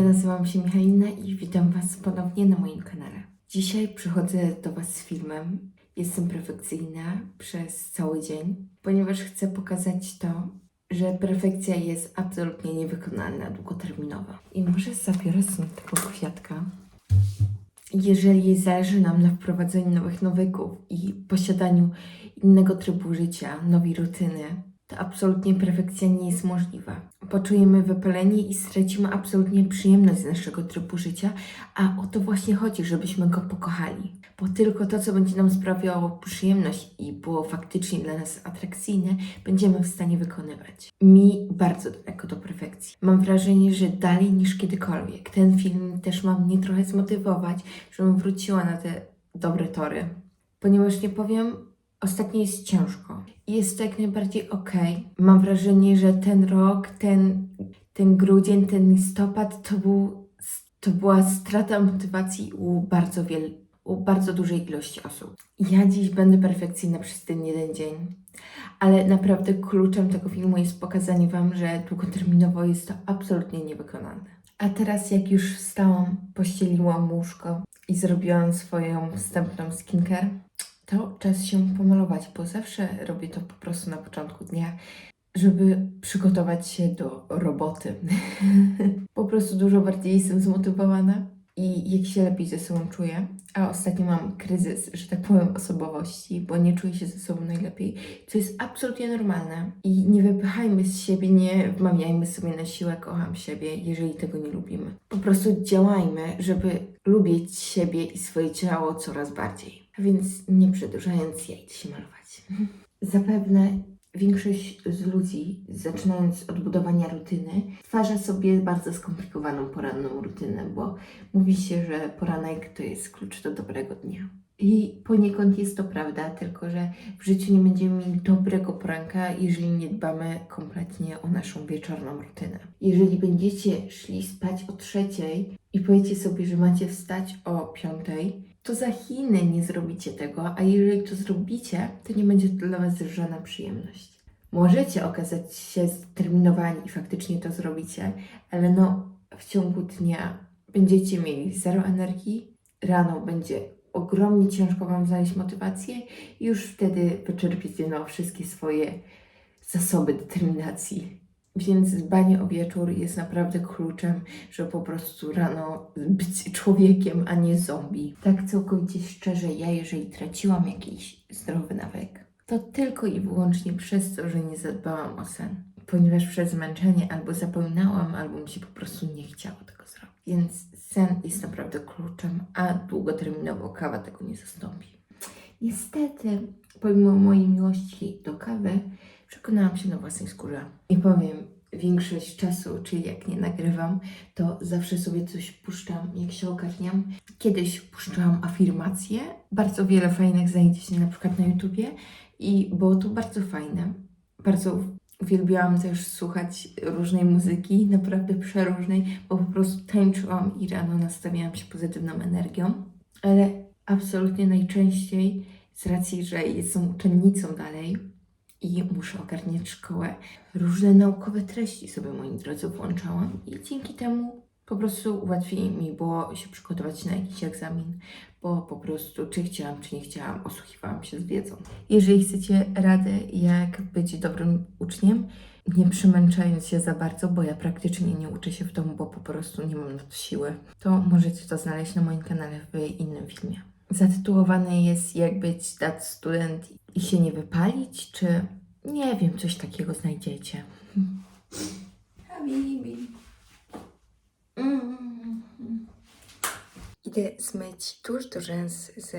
Ja nazywam się Michalina i witam Was ponownie na moim kanale. Dzisiaj przychodzę do Was z filmem. Jestem perfekcyjna przez cały dzień, ponieważ chcę pokazać to, że perfekcja jest absolutnie niewykonalna długoterminowo. I może zabiorę stąd tego kwiatka. Jeżeli zależy nam na wprowadzeniu nowych nawyków i posiadaniu innego trybu życia, nowej rutyny, to absolutnie perfekcja nie jest możliwa. Poczujemy wypalenie i stracimy absolutnie przyjemność z naszego trybu życia, a o to właśnie chodzi, żebyśmy go pokochali. Bo tylko to, co będzie nam sprawiało przyjemność i było faktycznie dla nas atrakcyjne, będziemy w stanie wykonywać. Mi bardzo daleko do perfekcji. Mam wrażenie, że dalej niż kiedykolwiek. Ten film też ma mnie trochę zmotywować, żebym wróciła na te dobre tory. Ponieważ nie powiem, Ostatnio jest ciężko. Jest to jak najbardziej okej. Mam wrażenie, że ten rok, ten, ten grudzień, ten listopad to, był, to była strata motywacji u bardzo wiel, u bardzo dużej ilości osób. Ja dziś będę perfekcyjna przez ten jeden dzień. Ale naprawdę kluczem tego filmu jest pokazanie Wam, że długoterminowo jest to absolutnie niewykonalne. A teraz jak już wstałam, pościeliłam łóżko i zrobiłam swoją wstępną skincare, to czas się pomalować, bo zawsze robię to po prostu na początku dnia, żeby przygotować się do roboty. po prostu dużo bardziej jestem zmotywowana i jak się lepiej ze sobą czuję. A ostatnio mam kryzys, że tak powiem, osobowości, bo nie czuję się ze sobą najlepiej, co jest absolutnie normalne. I nie wypychajmy z siebie, nie wmawiajmy sobie na siłę, kocham siebie, jeżeli tego nie lubimy. Po prostu działajmy, żeby lubić siebie i swoje ciało coraz bardziej. Więc nie przedłużając, ja idę się malować. Zapewne większość z ludzi, zaczynając od budowania rutyny, stwarza sobie bardzo skomplikowaną poranną rutynę, bo mówi się, że poranek to jest klucz do dobrego dnia. I poniekąd jest to prawda, tylko że w życiu nie będziemy mieli dobrego poranka, jeżeli nie dbamy kompletnie o naszą wieczorną rutynę. Jeżeli będziecie szli spać o trzeciej i powiecie sobie, że macie wstać o piątej, to za Chiny nie zrobicie tego, a jeżeli to zrobicie, to nie będzie to dla Was żadna przyjemność. Możecie okazać się zdeterminowani i faktycznie to zrobicie, ale no w ciągu dnia będziecie mieli zero energii, rano będzie ogromnie ciężko Wam znaleźć motywację i już wtedy wyczerpiecie no, wszystkie swoje zasoby determinacji. Więc dbanie o wieczór jest naprawdę kluczem, żeby po prostu rano być człowiekiem, a nie zombie. Tak całkowicie szczerze, ja jeżeli traciłam jakiś zdrowy nawyk, to tylko i wyłącznie przez to, że nie zadbałam o sen. Ponieważ przez zmęczenie albo zapominałam, albo mi się po prostu nie chciało tego zrobić. Więc sen jest naprawdę kluczem, a długoterminowo kawa tego nie zastąpi. Niestety, pomimo mojej miłości do kawy, przekonałam się na własnej skórze. I powiem, większość czasu, czyli jak nie nagrywam, to zawsze sobie coś puszczam, jak się ogarniam. Kiedyś puszczałam afirmacje, bardzo wiele fajnych znajdzie się na przykład na YouTubie i było to bardzo fajne. Bardzo uwielbiałam też słuchać różnej muzyki, naprawdę przeróżnej, bo po prostu tańczyłam i rano nastawiałam się pozytywną energią. Ale absolutnie najczęściej, z racji, że jestem uczennicą dalej, i muszę ogarniać szkołę. Różne naukowe treści sobie, moi drodzy, włączałam i dzięki temu po prostu łatwiej mi było się przygotować na jakiś egzamin, bo po prostu czy chciałam, czy nie chciałam, osłuchiwałam się z wiedzą. Jeżeli chcecie rady, jak być dobrym uczniem, nie przemęczając się za bardzo, bo ja praktycznie nie uczę się w domu, bo po prostu nie mam na to siły, to możecie to znaleźć na moim kanale w innym filmie. Zatytułowany jest Jak być dat student i się nie wypalić, czy nie wiem, coś takiego znajdziecie. Habibi. Mm. Idę zmyć tuż do rzęs z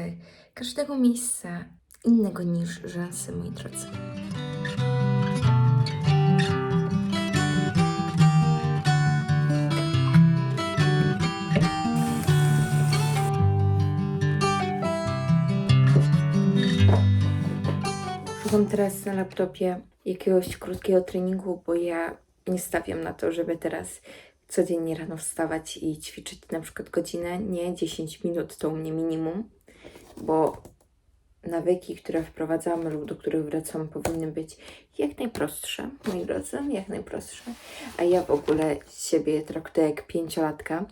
każdego miejsca innego niż rzęsy, moi drodzy. Teraz na laptopie jakiegoś krótkiego treningu, bo ja nie stawiam na to, żeby teraz codziennie rano wstawać i ćwiczyć na przykład godzinę, nie 10 minut to u mnie minimum, bo nawyki, które wprowadzamy lub do których wracamy, powinny być jak najprostsze, moi drodzy, jak najprostsze. A ja w ogóle siebie traktuję jak pięciolatka,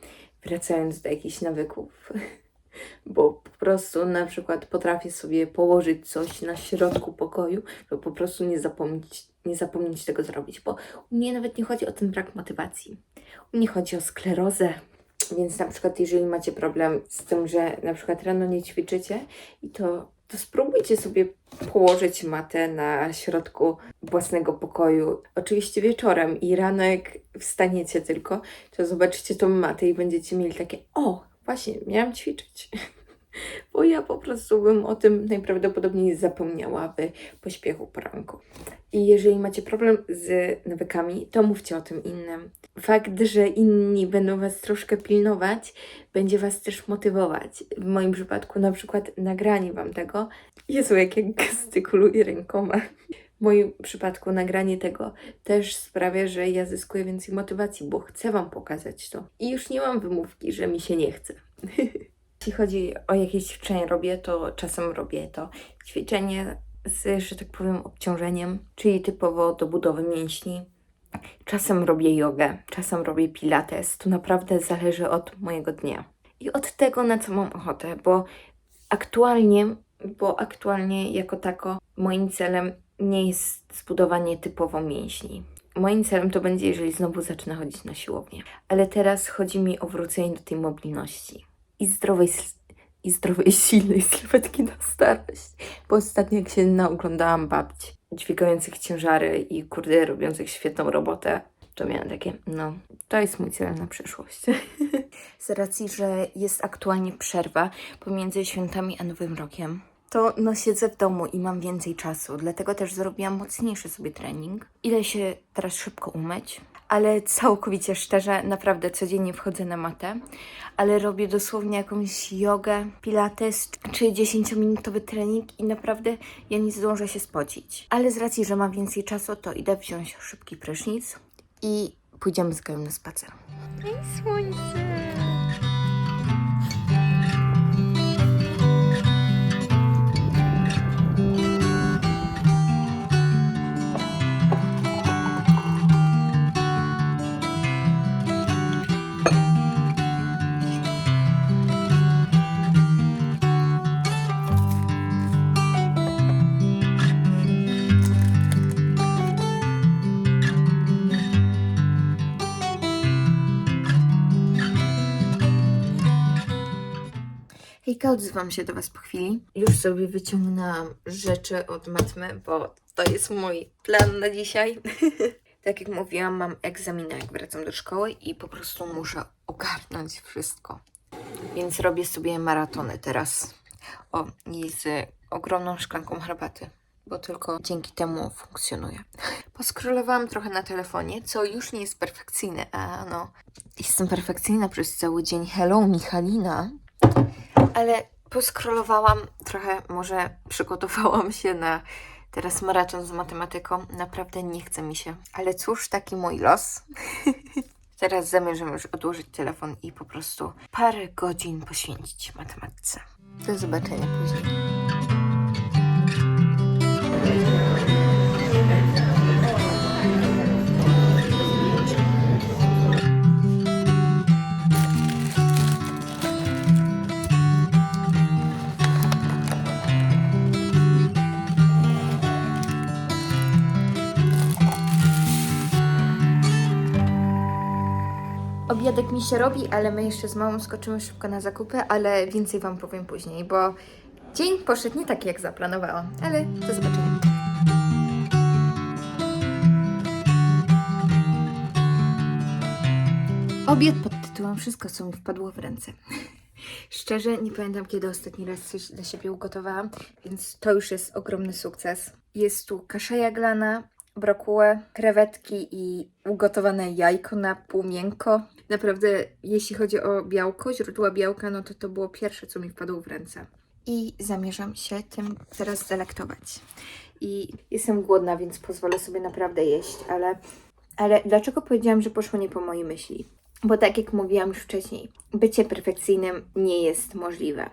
wracając do jakichś nawyków. Bo po prostu na przykład potrafię sobie położyć coś na środku pokoju, bo po prostu nie zapomnieć, nie zapomnieć tego zrobić. Bo u mnie nawet nie chodzi o ten brak motywacji. U mnie chodzi o sklerozę. Więc na przykład jeżeli macie problem z tym, że na przykład rano nie ćwiczycie i to, to spróbujcie sobie położyć matę na środku własnego pokoju. Oczywiście wieczorem i rano jak wstaniecie tylko, to zobaczycie tą matę i będziecie mieli takie o, właśnie, miałam ćwiczyć. Bo ja po prostu bym o tym najprawdopodobniej zapomniała w pośpiechu poranku. I jeżeli macie problem z nawykami, to mówcie o tym innym. Fakt, że inni będą Was troszkę pilnować, będzie Was też motywować. W moim przypadku na przykład nagranie Wam tego. Jezu, jak ja gestykuluję rękoma. W moim przypadku nagranie tego też sprawia, że ja zyskuję więcej motywacji, bo chcę Wam pokazać to. I już nie mam wymówki, że mi się nie chce. Jeśli chodzi o jakieś ćwiczenie robię, to czasem robię to ćwiczenie z, że tak powiem, obciążeniem, czyli typowo do budowy mięśni. Czasem robię jogę, czasem robię pilates. To naprawdę zależy od mojego dnia. I od tego, na co mam ochotę, bo aktualnie, bo aktualnie jako tako moim celem nie jest zbudowanie typowo mięśni. Moim celem to będzie, jeżeli znowu zacznę chodzić na siłownię. Ale teraz chodzi mi o wrócenie do tej mobilności i zdrowej, i zdrowej, silnej sylwetki na starość. Bo ostatnio jak się naoglądałam babci dźwigających ciężary i kurde robiących świetną robotę, to miałam takie, no, to jest mój cel na przyszłość. Z racji, że jest aktualnie przerwa pomiędzy świętami a Nowym Rokiem, to no siedzę w domu i mam więcej czasu, dlatego też zrobiłam mocniejszy sobie trening. Idę się teraz szybko umyć, ale całkowicie szczerze, naprawdę codziennie wchodzę na matę, ale robię dosłownie jakąś jogę, pilates czy 10-minutowy trening i naprawdę ja nie zdążę się spocić. Ale z racji, że mam więcej czasu, to idę wziąć szybki prysznic i pójdziemy z Gają na spacer. Ej, słońce! Hejka, odzywam się do Was po chwili. Już sobie wyciągnęłam rzeczy od matmy, bo to jest mój plan na dzisiaj. tak jak mówiłam, mam egzaminy, jak wracam do szkoły i po prostu muszę ogarnąć wszystko. Więc robię sobie maratony teraz. O, i z ogromną szklanką herbaty, bo tylko dzięki temu funkcjonuje. Poskrolowałam trochę na telefonie, co już nie jest perfekcyjne, a no, jestem perfekcyjna przez cały dzień. Hello, Michalina ale poskrolowałam trochę, może przygotowałam się na teraz maraton z matematyką. Naprawdę nie chce mi się. Ale cóż, taki mój los. teraz zamierzam już odłożyć telefon i po prostu parę godzin poświęcić matematyce. Do zobaczenia później. Obiadek mi się robi, ale my jeszcze z mamą skoczymy szybko na zakupy, ale więcej Wam powiem później, bo dzień poszedł nie tak jak zaplanowałam, ale do zobaczenia. Obiad pod tytułem Wszystko, co mi wpadło w ręce. Szczerze, nie pamiętam, kiedy ostatni raz coś dla siebie ugotowałam, więc to już jest ogromny sukces. Jest tu kasza jaglana, brokułę, krewetki i ugotowane jajko na pół miękko. Naprawdę, jeśli chodzi o białko, źródła białka, no to to było pierwsze, co mi wpadło w ręce. I zamierzam się tym teraz delektować. I jestem głodna, więc pozwolę sobie naprawdę jeść, ale, ale dlaczego powiedziałam, że poszło nie po mojej myśli? Bo tak jak mówiłam już wcześniej, bycie perfekcyjnym nie jest możliwe.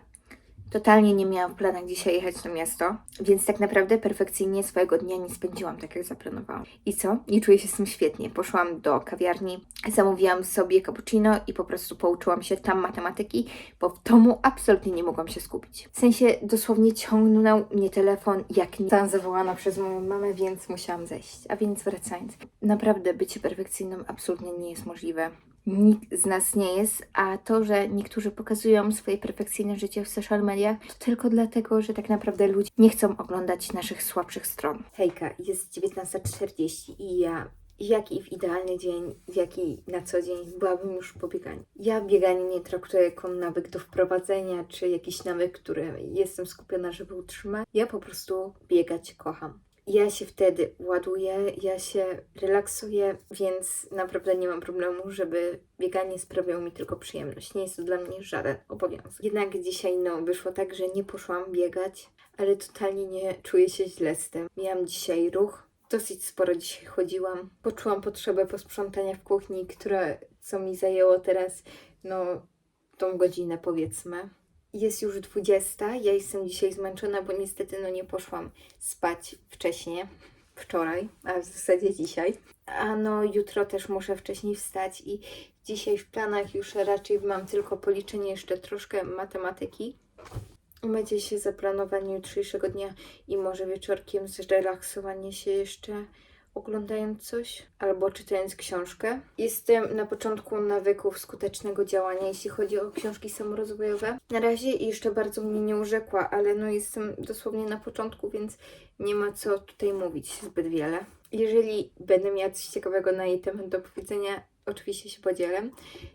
Totalnie nie miałam w planach dzisiaj jechać na miasto, więc tak naprawdę perfekcyjnie swojego dnia nie spędziłam tak, jak zaplanowałam. I co? Nie czuję się z tym świetnie. Poszłam do kawiarni, zamówiłam sobie cappuccino i po prostu pouczyłam się tam matematyki, bo w domu absolutnie nie mogłam się skupić. W sensie dosłownie ciągnął mnie telefon, jak nie zostałam zawołana przez moją mamę, więc musiałam zejść. A więc wracając, naprawdę bycie perfekcyjnym absolutnie nie jest możliwe. Nikt z nas nie jest, a to, że niektórzy pokazują swoje perfekcyjne życie w social mediach, to tylko dlatego, że tak naprawdę ludzie nie chcą oglądać naszych słabszych stron. Hejka, jest 19.40 i ja, jak i w idealny dzień, jak i na co dzień, byłabym już po bieganiu. Ja bieganie nie traktuję jako nawyk do wprowadzenia, czy jakiś nawyk, który jestem skupiona, żeby utrzymać. Ja po prostu biegać kocham. Ja się wtedy ładuję, ja się relaksuję, więc naprawdę nie mam problemu, żeby bieganie sprawiało mi tylko przyjemność. Nie jest to dla mnie żaden obowiązek. Jednak dzisiaj no, wyszło tak, że nie poszłam biegać, ale totalnie nie czuję się źle z tym. Miałam dzisiaj ruch, dosyć sporo dzisiaj chodziłam. Poczułam potrzebę posprzątania w kuchni, które co mi zajęło teraz, no, tą godzinę powiedzmy. Jest już 20. Ja jestem dzisiaj zmęczona, bo niestety no nie poszłam spać wcześniej. Wczoraj, a w zasadzie dzisiaj. A no jutro też muszę wcześniej wstać i dzisiaj w planach już raczej mam tylko policzenie jeszcze troszkę matematyki. Będzie się zaplanowanie jutrzejszego dnia i może wieczorkiem zrelaksowanie się jeszcze oglądając coś albo czytając książkę. Jestem na początku nawyków skutecznego działania, jeśli chodzi o książki samorozwojowe. Na razie jeszcze bardzo mnie nie urzekła, ale no jestem dosłownie na początku, więc nie ma co tutaj mówić zbyt wiele. Jeżeli będę miała coś ciekawego na jej temat do powiedzenia, oczywiście się podzielę.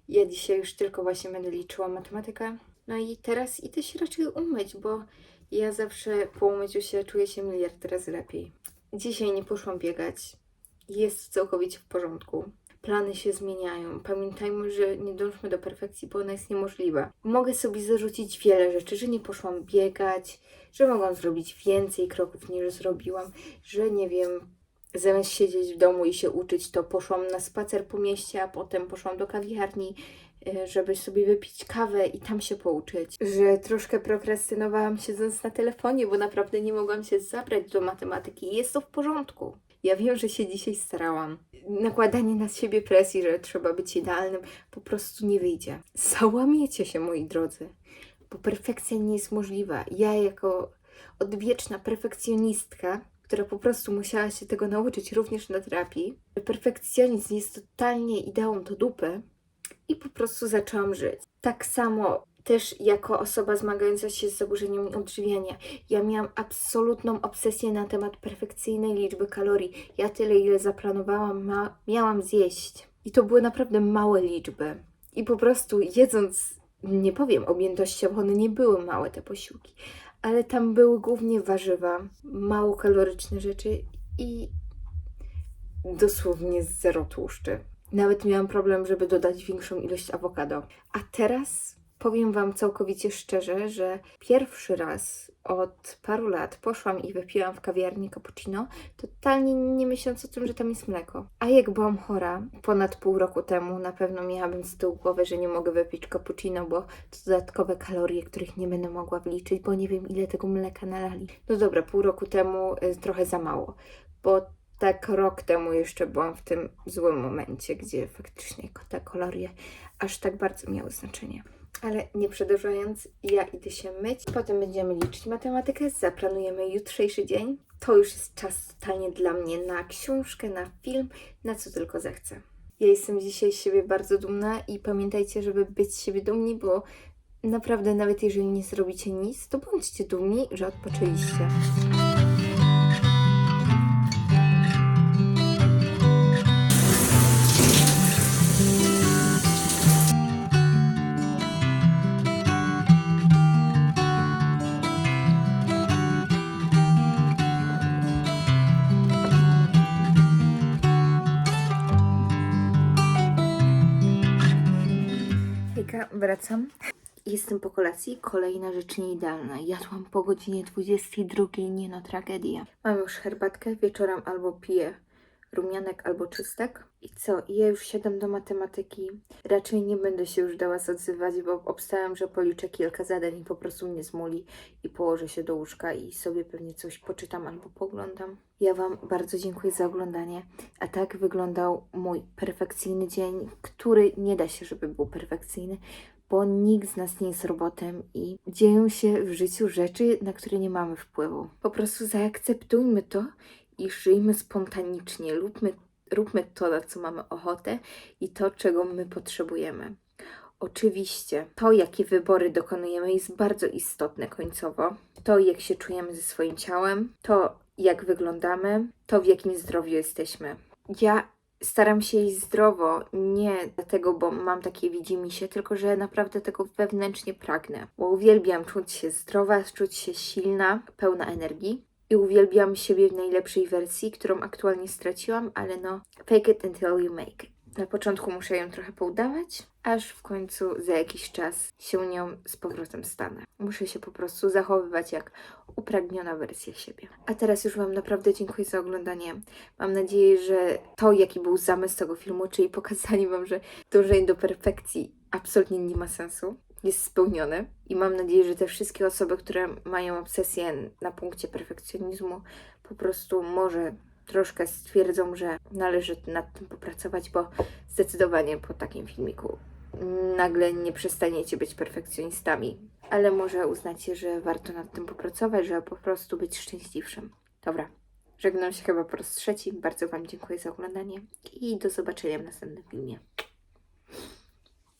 Ja dzisiaj już tylko właśnie będę liczyła matematykę. No i teraz idę się raczej umyć, bo ja zawsze po umyciu się czuję się miliard razy lepiej. Dzisiaj nie poszłam biegać. Jest całkowicie w porządku. Plany się zmieniają. Pamiętajmy, że nie dążmy do perfekcji, bo ona jest niemożliwa. Mogę sobie zarzucić wiele rzeczy, że nie poszłam biegać, że mogłam zrobić więcej kroków niż zrobiłam, że nie wiem, zamiast siedzieć w domu i się uczyć, to poszłam na spacer po mieście, a potem poszłam do kawiarni, żeby sobie wypić kawę i tam się pouczyć. Że troszkę prokrastynowałam siedząc na telefonie, bo naprawdę nie mogłam się zabrać do matematyki. Jest to w porządku. Ja wiem, że się dzisiaj starałam. Nakładanie na siebie presji, że trzeba być idealnym, po prostu nie wyjdzie. Załamiecie się, moi drodzy, bo perfekcja nie jest możliwa. Ja, jako odwieczna perfekcjonistka, która po prostu musiała się tego nauczyć również na terapii, perfekcjonizm jest totalnie ideą do dupy i po prostu zaczęłam żyć. Tak samo też jako osoba zmagająca się z zaburzeniem odżywiania. Ja miałam absolutną obsesję na temat perfekcyjnej liczby kalorii. Ja tyle, ile zaplanowałam, miałam zjeść. I to były naprawdę małe liczby. I po prostu jedząc, nie powiem objętością, bo one nie były małe te posiłki, ale tam były głównie warzywa, mało kaloryczne rzeczy i dosłownie zero tłuszczy. Nawet miałam problem, żeby dodać większą ilość awokado. A teraz powiem Wam całkowicie szczerze, że pierwszy raz od paru lat poszłam i wypiłam w kawiarni cappuccino, totalnie nie myśląc o tym, że tam jest mleko. A jak byłam chora ponad pół roku temu, na pewno miałabym z tyłu głowy, że nie mogę wypić cappuccino, bo to dodatkowe kalorie, których nie będę mogła wliczyć, bo nie wiem ile tego mleka nalali. No dobra, pół roku temu y, trochę za mało, bo tak rok temu jeszcze byłam w tym złym momencie, gdzie faktycznie te kalorie aż tak bardzo miały znaczenie. Ale nie przedłużając, ja idę się myć, potem będziemy liczyć matematykę, zaplanujemy jutrzejszy dzień. To już jest czas totalnie dla mnie na książkę, na film, na co tylko zechcę. Ja jestem dzisiaj z siebie bardzo dumna i pamiętajcie, żeby być z siebie dumni, bo naprawdę nawet jeżeli nie zrobicie nic, to bądźcie dumni, że odpoczęliście. Wracam. Jestem po kolacji. Kolejna rzecz nieidealna. Jadłam po godzinie 22. Nie no, tragedia. Mam już herbatkę wieczorem albo piję rumianek albo czystek. I co? Ja już siadam do matematyki. Raczej nie będę się już do Was odzywać, bo obstałem, że policzę kilka zadań i po prostu mnie zmuli i położę się do łóżka i sobie pewnie coś poczytam albo poglądam. Ja Wam bardzo dziękuję za oglądanie. A tak wyglądał mój perfekcyjny dzień, który nie da się, żeby był perfekcyjny, bo nikt z nas nie jest robotem i dzieją się w życiu rzeczy, na które nie mamy wpływu. Po prostu zaakceptujmy to i żyjmy spontanicznie, lubmy, róbmy to, na co mamy ochotę i to, czego my potrzebujemy. Oczywiście, to, jakie wybory dokonujemy, jest bardzo istotne końcowo. To, jak się czujemy ze swoim ciałem, to, jak wyglądamy, to, w jakim zdrowiu jesteśmy. Ja staram się jeść zdrowo, nie dlatego, bo mam takie widzimisię, tylko że naprawdę tego wewnętrznie pragnę. Bo uwielbiam czuć się zdrowa, czuć się silna, pełna energii. I uwielbiam siebie w najlepszej wersji, którą aktualnie straciłam, ale no, fake it until you make it. Na początku muszę ją trochę poudawać, aż w końcu za jakiś czas się nią z powrotem stanę. Muszę się po prostu zachowywać jak upragniona wersja siebie. A teraz już Wam naprawdę dziękuję za oglądanie. Mam nadzieję, że to, jaki był zamysł tego filmu, czyli pokazanie Wam, że dążenie do perfekcji absolutnie nie ma sensu, jest spełnione. I mam nadzieję, że te wszystkie osoby, które mają obsesję na punkcie perfekcjonizmu, po prostu może troszkę stwierdzą, że należy nad tym popracować, bo zdecydowanie po takim filmiku nagle nie przestaniecie być perfekcjonistami, ale może uznacie, że warto nad tym popracować, żeby po prostu być szczęśliwszym. Dobra, żegnam się chyba po raz trzeci. Bardzo Wam dziękuję za oglądanie i do zobaczenia w następnym filmie.